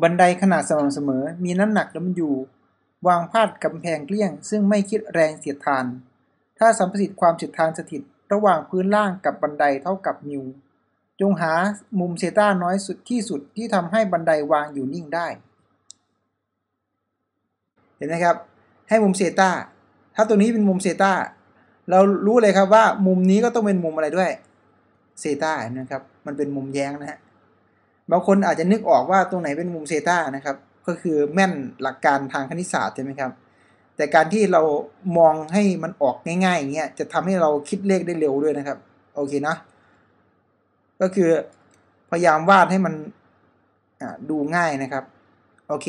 บันไดขนาดสม่ำเสมอมีน้ำหนักดัมยูวางพาดกำแพงเกลี้ยง ซึ่งไม่คิดแรงเสียดทาน ถ้าสัมประสิทธิ์ความเสียดทานสถิตระหว่างพื้นล่างกับบันไดเท่ากับมิวจงหามุมเซต้าน้อยสุดที่สุดที่ทำให้บันไดวางอยู่นิ่งได้ เห็นไหมครับ ให้มุมเซต้าถ้าตัวนี้เป็นมุมเซต้าเรารู้เลยครับว่ามุมนี้ก็ต้องเป็นมุมอะไรด้วยเซต้านะครับ มันเป็นมุมแย้งนะฮะ บางคนอาจจะนึกออกว่าตรงไหนเป็นมุมเซต้านะครับ ก็คือแม่นหลักการทางคณิตศาสตร์ใช่ไหมครับ แต่การที่เรามองให้มันออกง่ายๆอย่างเงี้ยจะทำให้เราคิดเลขได้เร็วด้วยนะครับ โอเคนะ ก็คือพยายามวาดให้มันดูง่ายนะครับ โอเค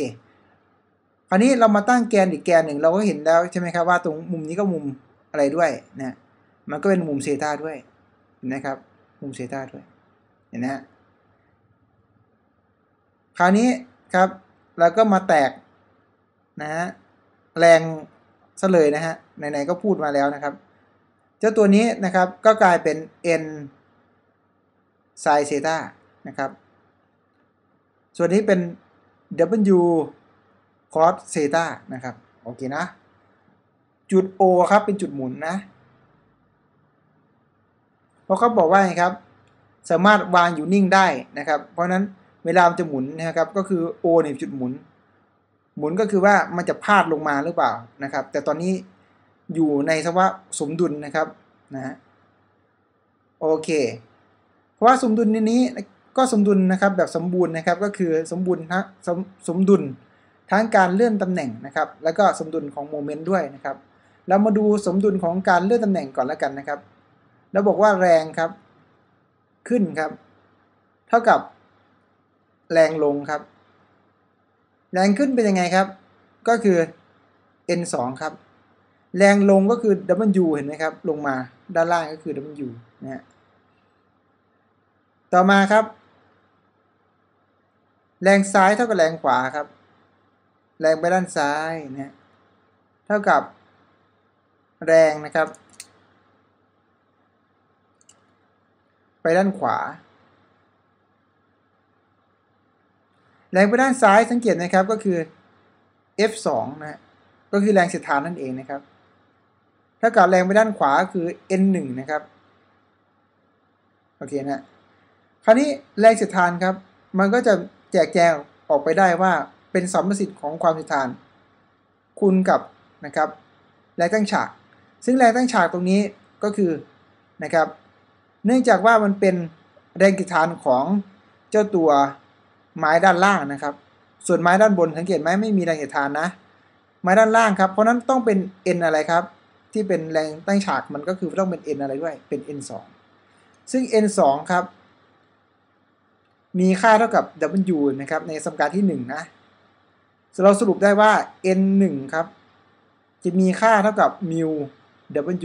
คราวนี้เรามาตั้งแกนอีกแกนหนึ่งเราก็เห็นแล้วใช่ไหมครับว่าตรงมุมนี้ก็มุมอะไรด้วยนะ มันก็เป็นมุมเซต้าด้วยนะครับ มุมเซต้าด้วย เห็นนะฮะ คราวนี้ครับเราก็มาแตกนะฮะแรงซะเลยนะฮะไหนๆก็พูดมาแล้วนะครับ เจ้าตัวนี้นะครับก็กลายเป็น n ไซเซตานะครับ ส่วนนี้เป็น w cos เซตานะครับโอเคนะ จุด O ครับเป็นจุดหมุนนะเพราะเขาบอกว่าไงครับ สามารถวางอยู่นิ่งได้นะครับ เพราะนั้น เวลามันจะหมุนนะครับ ก็คือ O เนี่ยจุดหมุน หมุนก็คือว่ามันจะพาดลงมาหรือเปล่านะครับ แต่ตอนนี้อยู่ในสภาวะสมดุลนะครับนะโอเคเพราะว่าสมดุลนี้ก็สมดุลนะครับแบบสมบูรณ์นะครับก็คือสมบูรณ์ทั้งสมสมดุลทั้งการเลื่อนตำแหน่งนะครับ แล้วก็สมดุลของโมเมนต์ด้วยนะครับ เรามาดูสมดุลของการเลื่อนตำแหน่งก่อนแล้วกันนะครับ แล้วบอกว่าแรงครับ ขึ้นครับ เท่ากับ แรงลงครับ แรงขึ้นเป็นยังไงครับ ก็คือ n 2ครับ แรงลงก็คือ w เห็นไหมครับ ลงมาด้านล่างก็คือ w นะฮะต่อมาครับ แรงซ้ายเท่ากับแรงขวาครับ แรงไปด้านซ้ายนะเท่ากับ แรงนะครับ ไปด้านขวา แรงไปด้านซ้ายสังเกตนะครับก็คือ F2 นะก็คือแรงเสียดทานนั่นเองนะครับ ถ้ากับแรงไปด้านขวาคือ N1 นะครับโอเคนะคราวนี้แรงเสียดทานครับ มันก็จะแจกแจงออกไปได้ว่าเป็นสัมประสิทธิ์ของความเสียดทาน คูณกับนะครับแรงตั้งฉาก ซึ่งแรงตั้งฉากตรงนี้ก็คือนะครับ เนื่องจากว่ามันเป็นแรงเสียดทานของเจ้าตัว ไม้ด้านล่างนะครับ ส่วนไม้ด้านบนสังเกตไหมไม่มีแรงเหตุทานนะ ไม้ด้านล่างครับ เพราะนั้นต้องเป็น n อะไรครับ ที่เป็นแรงตั้งฉากมันก็คือต้องเป็น n อะไรด้วย เป็น n 2ซึ่ง n 2ครับ มีค่าเท่ากับ w นะครับ ในสมการที่ 1 นะเราสรุปได้ว่า n 1ครับ จะมีค่าเท่ากับ mu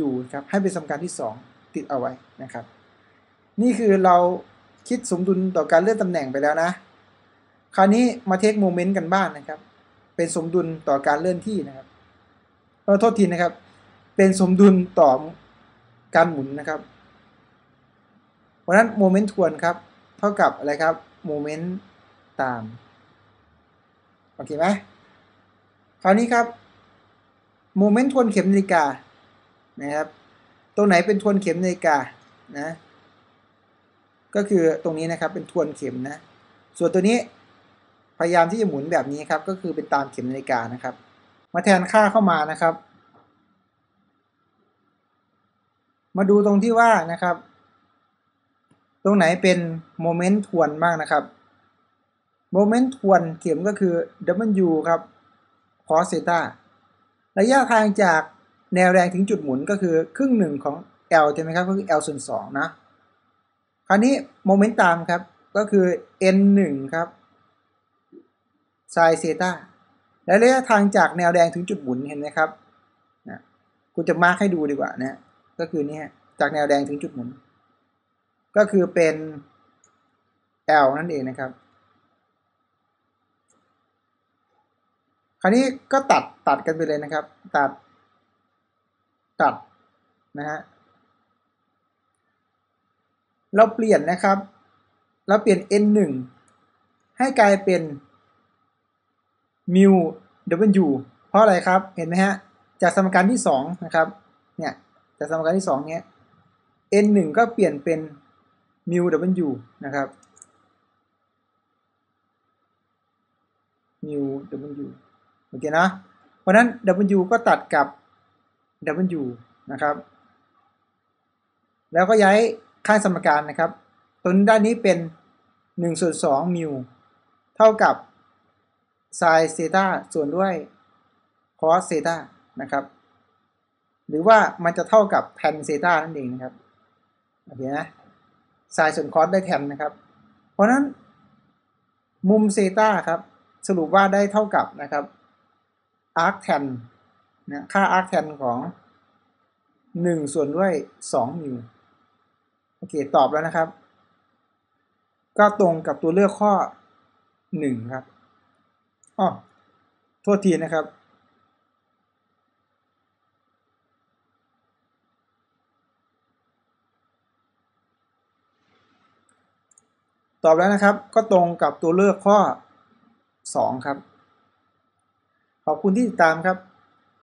w ครับ ให้เป็นสมการที่ 2 ติดเอาไว้นะครับ นี่คือเราคิดสมดุลต่อการเลื่อนตำแหน่งไปแล้วนะ คราวนี้มาเทคโมเมนต์กันบ้างนนะครับ เป็นสมดุลต่อการเลื่อนที่นะครับเออโทษทีนะครับ เป็นสมดุลต่อการหมุนนะครับ เพราะนั้นโมเมนต์ทวนครับ เท่ากับอะไรครับโมเมนต์ตาม โอเคไหมคราวนี้ครับโมเมนต์ทวนเข็มนาฬิกานะครับ ตรงไหนเป็นทวนเข็มนาฬิกานะ ก็คือตรงนี้นะครับเป็นทวนเข็มนะ ส่วนตัวนี้ พยายามที่จะหมุนแบบนี้ครับ ก็คือเป็นตามเข็มนาฬิกานะครับ มาแทนค่าเข้ามานะครับ มาดูตรงที่ว่านะครับ ตรงไหนเป็นโมเมนต์ทวนบ้างนะครับโมเมนต์ทวนเข็มก็คือ W ครับ cos เซตาระยะทางจากแนวแรงถึงจุดหมุนก็คือครึ่งหนึ่งของ L ใช่ไหมครับ ก็คือ L ส่วน2นะ คราวนี้โมเมนต์ตามครับ ก็คือ N 1ครับ ไซเซตาและระยะทางจากแนวแดงถึงจุดหมุนเห็นไหมครับนะกูจะมาร์คให้ดูดีกว่านะก็คือนี่จากแนวแดงถึงจุดหมุน ก็คือเป็น L นั่นเองนะครับ คราวนี้ก็ตัดตัดกันไปเลยนะครับ ตัด ตัดนะฮะเราเปลี่ยนนะครับ เราเปลี่ยน n 1ให้กลายเป็น มิว w เพราะอะไรครับ เห็นไหมฮะ จากสมการที่สองนะครับ เนี่ย จากสมการที่สองเนี้ย n หนึ่งก็เปลี่ยนเป็นมิว w นะครับมิว w โอเคนะ เพราะนั้น w ก็ตัดกับ w นะครับ แล้วก็ย้ายข้าสมการนะครับ ตัวด้านนี้เป็น1ส่วน2มิว เท่ากับ ไซน์เซตาส่วนด้วยคอสเซตานะครับ หรือว่ามันจะเท่ากับแทนเซตานั่นเองนะครับโอเคนะไซน์ส่วนคอสได้แทนนะครับ เพราะนั้นมุมเซตาครับสรุปว่าได้เท่ากับนะครับอาร์คแทนนะค่าอาร์คแทนของ 1 ส่วนด้วย2มิวโอเค ตอบแล้วนะครับ ก็ตรงกับตัวเลือกข้อ 1 ครับ อ๋อโทษทีนะครับ ตอบแล้วนะครับ ก็ตรงกับตัวเลือกข้อ 2 ครับ ขอบคุณที่ติดตามครับ